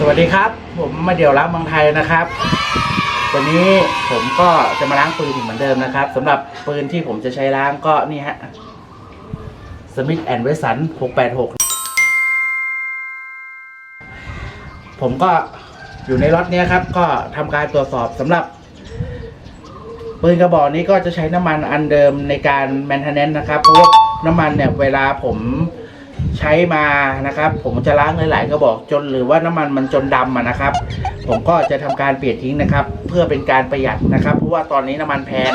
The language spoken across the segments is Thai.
สวัสดีครับ ผมมาเดี่ยวล้างเมืองไทยนะครับ วันนี้ผมก็จะมาล้างปืนเหมือนเดิมนะครับสำหรับปืนที่ผมจะใช้ล้างก็นี่ฮะสมิธแอนด์เวสัน686 ผมก็อยู่ในล็อตเนี้ยครับ ก็ทำการตรวจสอบสำหรับ ปืนกระบอกนี้ก็จะใช้น้ำมันอันเดิมในการแมนเทนแนนนะครับเพราะว่าน้ำมันเนี่ยเวลาผม ใช้มานะครับ ผมจะล้างหลายๆกระบอกจนหรือว่าน้ำมันมันจนดำอะนะครับ ผมก็จะทำการเปลี่ยนทิ้งนะครับ เพื่อเป็นการประหยัดนะครับ เพราะว่าตอนนี้น้ำมันแพง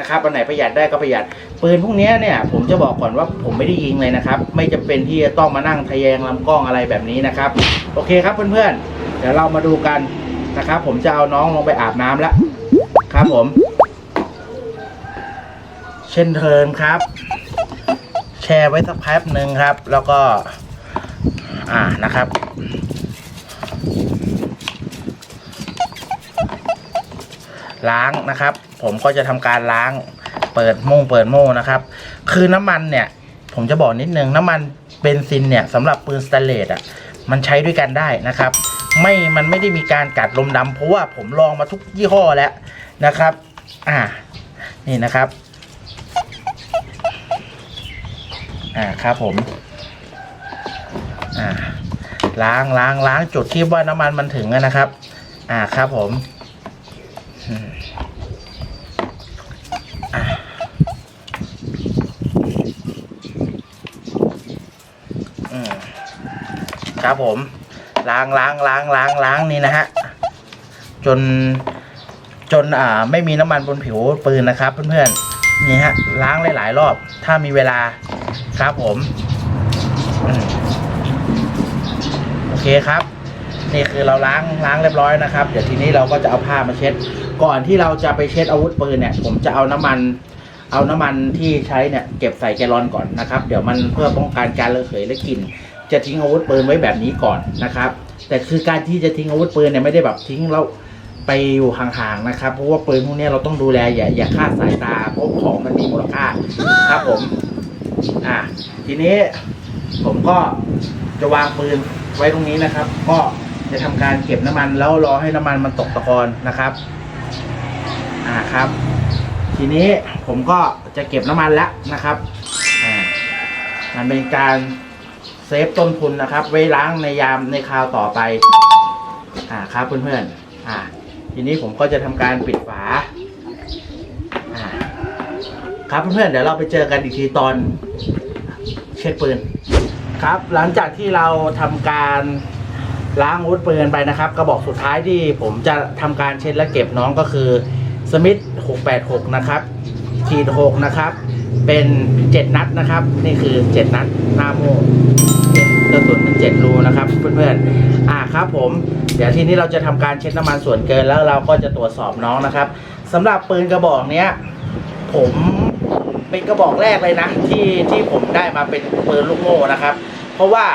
นะครับอันไหนประหยัดได้ก็ประหยัดปืนพวกนี้เนี่ยผมจะบอกก่อนว่าผมไม่ได้ยิงเลยนะครับ ไม่จำเป็นที่จะต้องมานั่งทะแยงลำกล้องอะไรแบบนี้นะครับ โอเคครับเพื่อนๆ เดี๋ยวเรามาดูกันนะครับ ผมจะเอาน้องลงไปอาบน้ำแล้วครับผม เช่นเทินครับ แชร์ไว้สักแป๊บหนึ่งครับ แล้วก็ อ่านะครับ ล้างนะครับ ผมก็จะทำการล้าง เปิดโม่งเปิดโม่นะครับ คือน้ำมันเนี่ย ผมจะบอกนิดนึงน้ำมันเบนซินเนี่ยสำหรับปืนสแตนเลสอะ มันใช้ด้วยกันได้นะครับ ไม่ มันไม่ได้มีการกัดลมดำเพราะว่าผมลองมาทุกยี่ห้อแล้วนะครับ อ่า นี่นะครับ อ่าครับผม อ่า ล้างล้างล้างจุดที่ว่าน้ำมันมันถึงนะครับ อ่าครับผมอ่าอืมครับผม ล้างล้างล้างล้างล้างนี่นะฮะ จนจนอ่าไม่มีน้ำมันบนผิวปืนนะครับ เพื่อนๆนี่ฮะล้างหลายๆรอบ ถ้ามีเวลา ครับผมโอเคครับ นี่คือเราล้างล้างเรียบร้อยนะครับ เดี๋ยวทีนี้เราก็จะเอาผ้ามาเช็ด ก่อนที่เราจะไปเช็ดอาวุธปืนเนี่ย ผมจะเอาน้ำมันเอาน้ำมันที่ใช้เนี่ยเก็บใส่แกลลอนก่อนนะครับ เดี๋ยวมันเพื่อป้องกันการระเหยและกลิ่นจะทิ้งอาวุธปืนไว้แบบนี้ก่อนนะครับ แต่คือการที่จะทิ้งอาวุธปืนเนี่ยไม่ได้แบบทิ้งแล้วไปอยู่ห่างๆนะครับ เพราะว่าปืนพวกนี้เราต้องดูแลอย่าอย่าคาดสายตาเพราะของมันมีมูลค่าครับผม อ่าทีนี้ผมก็จะวางปืนไว้ตรงนี้นะครับ ก็จะทำการเก็บน้ำมันแล้วรอให้น้ำมันมันตกตะกอนนะครับ อ่าครับ ทีนี้ผมก็จะเก็บน้ำมันแล้วนะครับอ่ามันเป็นการเซฟต้นทุนนะครับ ไว้ล้างในยามในคราวต่อไป อ่าครับเพื่อนๆอ่า ทีนี้ผมก็จะทำการปิดฝา ครับเพื่อนๆเดี๋ยวเราไปเจอกันอีกทีตอนเช็คปืน ครับ หลังจากที่เราทำการล้างอาวุธปืนไปนะครับ กระบอกสุดท้ายที่ผมจะทำการเช็ดและเก็บน้องก็คือสมิธ686 นะครับขีด6นะครับ เป็น 7 นัดนะครับ นี่คือ 7 นัดหน้าโม่กระสุนเป็น7รูนะครับ เพื่อนๆอ่าครับผม เดี๋ยวทีนี้เราจะทำการเช็ดน้ำมันส่วนเกินแล้วเราก็จะตรวจสอบน้องนะครับสำหรับปืนกระบอกเนี้ย ผม เป็นกระบอกแรกเลยนะ ที่ที่ผมได้มาเป็นปืนลูกโม่นะครับ เพราะว่า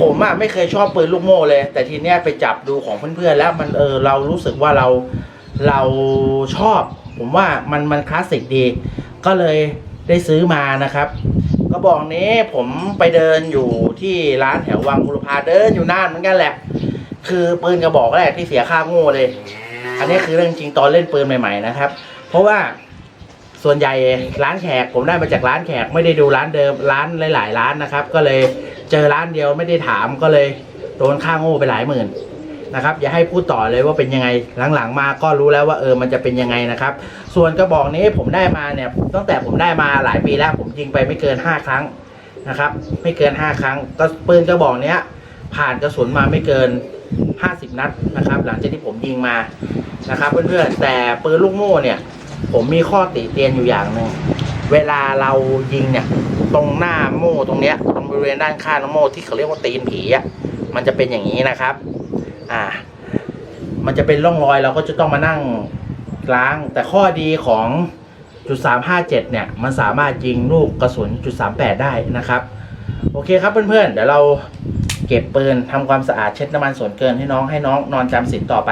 ผมอะไม่เคยชอบปืนลูกโม่เลย แต่ทีเนี้ยไปจับดูของเพื่อนๆแล้วมันเออเรารู้สึกว่าเราเราชอบ ผมว่ามันมันคลาสสิกดี ก็เลยได้ซื้อมานะครับกระบอกนี้ผมไปเดินอยู่ที่ร้านแถววังบุรพาเดินอยู่นานเหมือนกันแหละ คือปืนกระบอกแรกที่เสียค่าโง่เลย อันนี้คือเรื่องจริงตอนเล่นปืนใหม่ ๆนะครับ เพราะว่า ส่วนใหญ่ร้านแขกผมได้มาจากร้านแขกไม่ได้ดูร้านเดิมร้านหลาย ๆ ร้านนะครับ ก็เลยเจอร้านเดียวไม่ได้ถามก็เลยโดนค่าโง่ไปหลายหมื่นนะครับอย่าให้พูดต่อเลยว่าเป็นยังไงหลังๆ มาก็รู้แล้วว่าเออมันจะเป็นยังไงนะครับ ส่วนกระบอกนี้ผมได้มาเนี่ยตั้งแต่ผมได้มาหลายปีแล้ว ผมยิงไปไม่เกิน 5 ครั้งนะครับ ไม่เกิน 5 ครั้ง ก็ปืนกระบอกเนี้ยผ่านกระสุนมาไม่เกิน 50 นัดนะครับ หลังจากที่ผมยิงมานะครับ เพื่อนๆแต่ปืนลูกโม่เนี่ย ผมมีข้อติเตียนอยู่อย่างหนึ่งเวลาเรายิงเนี่ย ตรงหน้าโม่ตรงเนี้ยตรงบริเวณด้านข้างโม่ที่เขาเรียกว่าตีนผีอะมันจะเป็นอย่างนี้นะครับ อ่า มันจะเป็นร่องรอยเราก็จะต้องมานั่งล้าง แต่ข้อดีของจุดสามห้าเจ็ดเนี่ย มันสามารถยิงลูกกระสุนจุดสามแปดได้นะครับ โอเคครับเพื่อนๆ เดี๋ยวเราเก็บปืนทำความสะอาดเช็ดน้ำมันส่วนเกินให้น้องให้น้องนอนจำศีลต่อไป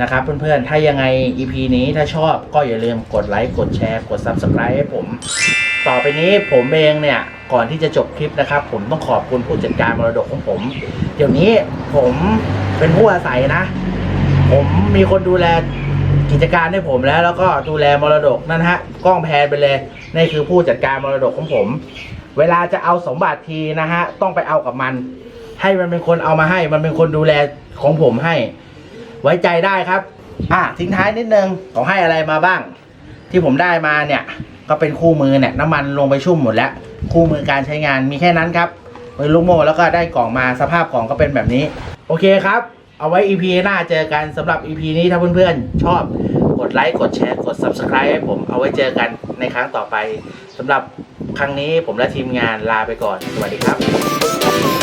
นะครับเพื่อนๆ ถ้ายังไง EP นี้ถ้าชอบก็อย่าลืมกดไลค์กดแชร์กด Subscribe ให้ผมตต่อไปนี้ผมเองเนี่ย ก่อนที่จะจบคลิปนะครับ ผมต้องขอบคุณผู้จัดการมรดกของผม เดี๋ยวนี้ผมเป็นผู้อาศัยนะ ผมมีคนดูแลกิจการให้ผมแล้ว แล้วก็ดูแลมรดกนั่นฮะกล้องแพนไปเลยนี่คือผู้จัดการมรดกของผม เวลาจะเอาสมบัติทีนะฮะต้องไปเอากับมัน ให้มันเป็นคนเอามาให้ มันเป็นคนดูแลของผมให้ ไว้ใจได้ครับ อะทิ้งท้ายนิดนึงเขาให้อะไรมาบ้าง ที่ผมได้มาเนี่ย ก็เป็นคู่มือเนี่ยน้ำมันลงไปชุ่มหมดแล้ว คู่มือการใช้งานมีแค่นั้นครับมือลูกโมแล้วก็ได้กล่องมาสภาพกล่องก็เป็นแบบนี้ โอเคครับ เอาไว้ EP หน้าเจอกันสำหรับ EP นี้ถ้าเพื่อนๆ ชอบกดไลค์กดแชร์กด Subscribe ให้ผมเอาไว้เจอกันในครั้งต่อไปสำหรับครั้งนี้ผมและทีมงานลาไปก่อน สวัสดีครับ